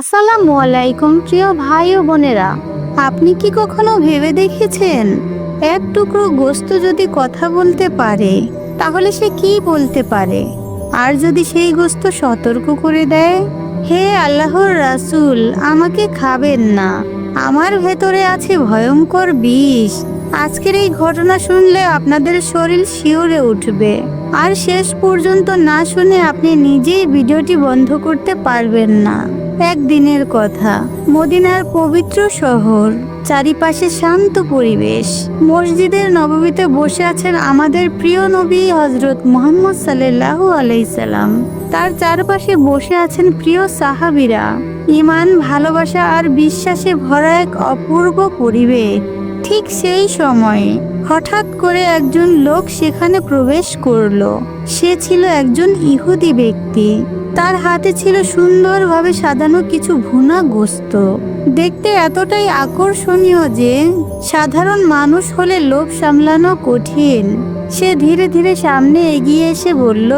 আসসালামু আলাইকুম, প্রিয় ভাই ও বোনেরা। আপনি কি কখনো ভেবে দেখেছেন, এক টুকরো গোস্ত যদি কথা বলতে পারে, তাহলে সে কি বলতে পারে? আর যদি সেই গোস্ত সতর্ক করে দেয়, হে আল্লাহর রাসুল, আমাকে খাবেন না। আমার ভেতরে আছে ভয়ঙ্কর বিষ। আজকের এই ঘটনা শুনলে আপনাদের শরীর শিওরে উঠবে। আর শেষ পর্যন্ত না শুনে আপনি নিজেই ভিডিওটি বন্ধ করতে পারবেন না। একদিনের কথা। মদিনার পবিত্র শহর, চারিপাশে শান্ত পরিবেশ। মসজিদের নববীতে বসে আছেন আমাদের প্রিয় নবী হজরত মোহাম্মদ সাল্লাহ আলাইসাল্লাম তার চারপাশে বসে আছেন প্রিয় সাহাবিরা। ইমান ভালোবাসা আর বিশ্বাসে ভরা এক অপূর্ব পরিবেশ। ঠিক সেই সময়ে হঠাৎ করে একজন লোক সেখানে প্রবেশ করল। সে ছিল একজন ইহুদি ব্যক্তি। তার হাতে ছিল সুন্দরভাবে সাজানো কিছু ভুনা গোস্ত। দেখতে এতটাই আকর্ষণীয় যে সাধারণ মানুষ হলে লোভ সামলানো কঠিন। সে ধীরে ধীরে সামনে এগিয়ে এসে বলল,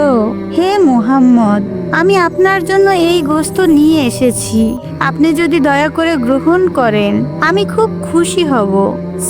হে মুহাম্মদ, আমি আপনার জন্য এই গোস্ত নিয়ে এসেছি। আপনি যদি দয়া করে গ্রহণ করেন, আমি খুব খুশি হব।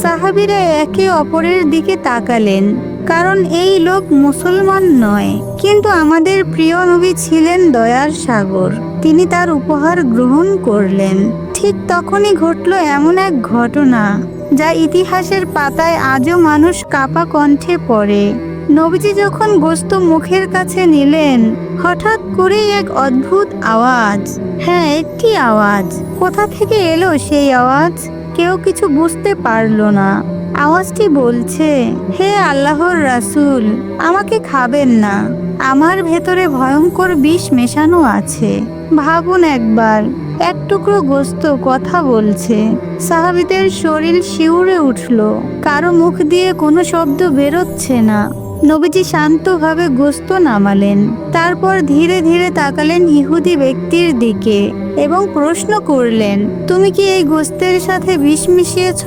সাহাবিরা একে অপরের দিকে তাকালেন, কারণ এই লোক মুসলমান নয়। কিন্তু আমাদের প্রিয় নবী ছিলেন দয়ার সাগর। তিনি তার উপহার গ্রহণ করলেন। ঠিক তখনই ঘটল এমন এক ঘটনা। যা ইতিহাসের পাতায় আজও মানুষ কাপা কণ্ঠে পড়ে। নবীজি যখন গোস্ত মুখের কাছে নিলেন, হঠাৎ করেই এক অদ্ভুত আওয়াজ। হ্যাঁ একটি আওয়াজ। কোথা থেকে এলো সেই আওয়াজ? কেউ কিছু বুঝতে পারল না। আওয়াজটি বলছে, হে আল্লাহর রাসূল, আমাকে খাবেন না। আমার ভেতরে ভয়ঙ্কর বিষ মেশানো আছে। ভাবুন একবার। এক টুকরো গোস্ত কথা বলছে। সাহাবিদের শরীর শিউরে উঠল। কারও মুখ দিয়ে কোনো শব্দ বেরোচ্ছে না। নবীজি শান্তভাবে গোস্ত নামালেন। তারপর ধীরে ধীরে তাকালেন ইহুদি ব্যক্তির দিকে এবং প্রশ্ন করলেন, তুমি কি এই গোস্তের সাথে বিষ মিশিয়েছ?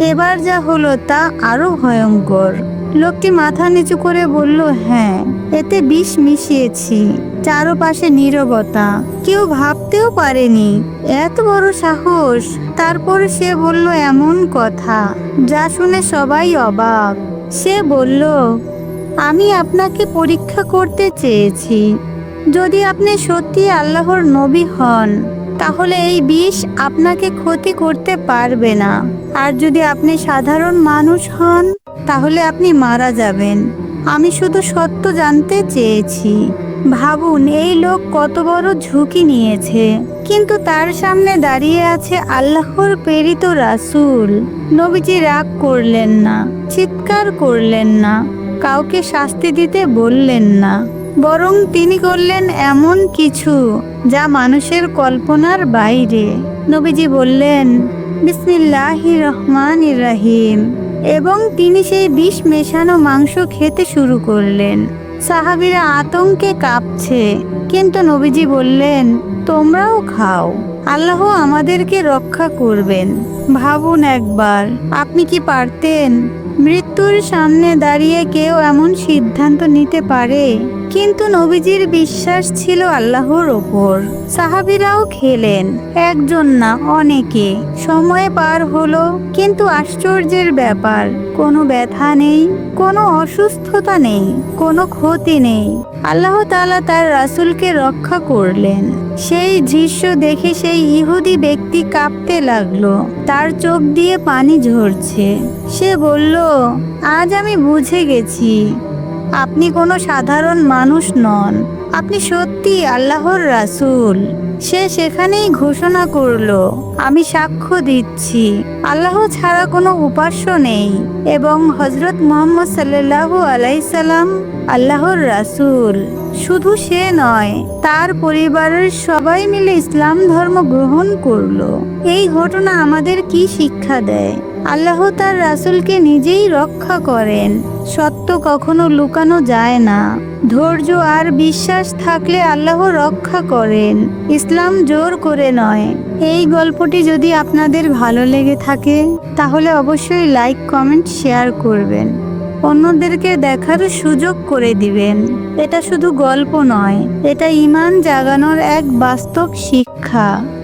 এবার যা হলো তা আরও ভয়ঙ্কর। লোকটি মাথা নিচু করে বলল হ্যাঁ এতে বিষ মিশিয়েছি। চারপাশে নীরবতা। কেউ ভাবতেও পারেনি। এত বড় সাহস। তারপর সে বলল এমন কথা, যা শুনে সবাই অবাক। সে বলল, আমি আপনাকে পরীক্ষা করতে চেয়েছি। যদি আপনি সত্যি আল্লাহর নবী হন, তাহলে এই বিষ আপনাকে ক্ষতি করতে পারবে না। আর যদি আপনি সাধারণ মানুষ হন তাহলে আপনি মারা যাবেন। আমি শুধু সত্য জানতে চেয়েছি। ভাবুন, এই লোক কত বড় ঝুঁকি নিয়েছে। কিন্তু তার সামনে দাঁড়িয়ে আছে আল্লাহর প্রেরিত রাসূল। নবীজি রাগ করলেন না, চিৎকার করলেন না, কাউকে শাস্তি দিতে বললেন না। বরং তিনি করলেন এমন কিছু যা মানুষের কল্পনার বাইরে। নবীজি বললেন বিসমিল্লাহ রহমান রাহিম। এবং তিনি সেই বিষ মেশানো মাংস খেতে শুরু করলেন। সাহাবিরা আতঙ্কে কাঁপছে। কিন্তু নবীজি বললেন, তোমরাও খাও। আল্লাহ আমাদেরকে রক্ষা করবেন। ভাবুন একবার, আপনি কি পারতেন? মৃত্যুর সামনে দাঁড়িয়ে কেউ এমন সিদ্ধান্ত নিতে পারে। কিন্তু নবীজির বিশ্বাস ছিল আল্লাহর ওপর। সাহাবিরাও খেলেন, একজন না অনেকে। সময় পার হলো, কিন্তু আশ্চর্যের ব্যাপার কোনো ব্যথা নেই, কোনো অসুস্থতা নেই, কোনো ক্ষতি নেই। আল্লাহ তালা তার রাসুলকে রক্ষা করলেন। সেই দৃশ্য দেখে সেই ইহুদি ব্যক্তি কাঁপতে লাগল। তার চোখ দিয়ে পানি ঝরছে। সে বলল, আজ আমি বুঝে গেছি। আপনি কোনো সাধারণ মানুষ নন। আপনি সত্যি আল্লাহর রাসূল। সে সেখানেই ঘোষণা করল, আমি সাক্ষ্য দিচ্ছি। আল্লাহ ছাড়া কোনো উপাস্য নেই এবং হজরত মোহাম্মদ সাল্লাল্লাহু আলাইসাল্লাম আল্লাহর রাসূল। শুধু সে নয়, তার পরিবারের সবাই মিলে ইসলাম ধর্ম গ্রহণ করল। এই ঘটনা আমাদের কি শিক্ষা দেয়? আল্লাহ তার রাসূলকে নিজেই রক্ষা করেন, সত্য কখনো লুকানো যায় না। ধৈর্য আর বিশ্বাস থাকলে আল্লাহ রক্ষা করেন। ইসলাম জোর করে নয়। এই গল্পটি যদি আপনাদের ভালো লেগে থাকে, তাহলে অবশ্যই লাইক, কমেন্ট, শেয়ার করবেন। অন্যদেরকে দেখার সুযোগ করে দিবেন। এটা শুধু গল্প নয়, এটা ইমান জাগানোর এক বাস্তব শিক্ষা।